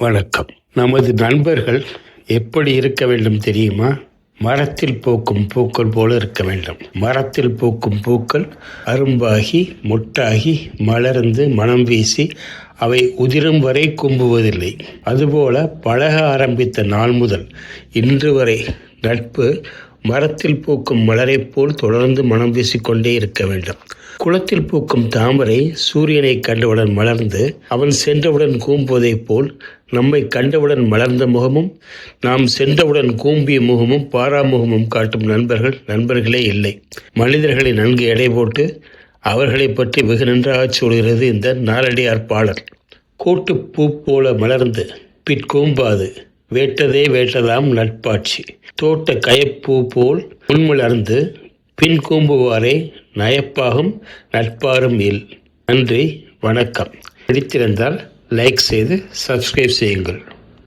வணக்கம். நமது நண்பர்கள் எப்படி இருக்க வேண்டும் தெரியுமா? மரத்தில் பூக்கும் பூக்கள் போல இருக்க வேண்டும். மரத்தில் பூக்கும் பூக்கள் அரும்பாகி மொட்டாகி மலர்ந்து மனம் வீசி அவை உதிரும் வரை கும்புவதில்லை. அதுபோல பழக ஆரம்பித்த நாள் முதல் இன்று வரை நட்பு மரத்தில் பூக்கும் மலரைப் போல் தொடர்ந்து மனம் வீசிக்கொண்டே இருக்க வேண்டும். குளத்தில் பூக்கும் தாமரை சூரியனை கண்டவுடன் மலர்ந்து அவன் சென்றவுடன் கூம்புவதைப் போல் நம்மை கண்டவுடன் மலர்ந்த முகமும் நாம் சென்றவுடன் கூம்பிய முகமும் பாராமுகமும் காட்டும் நண்பர்கள் நண்பர்களே இல்லை. மனிதர்களை நன்கு எடை போட்டு அவர்களை பற்றி வெகு நன்றாகச் சொல்கிறது இந்த நாலடியார் பாடல். கூட்டு பூ போல மலர்ந்து பிற்கூம்பாது வேட்டதே வேட்டதாம் நட்பாட்சி. தோட்ட கயப்பூ போல் முன்மலர்ந்து பின் கூம்புவாரே நயப்பாகும் நட்பாரும் இல். நன்றி வணக்கம். பிடித்திருந்தால் லைக் செய்து சப்ஸ்கிரைப் செய்யுங்கள்.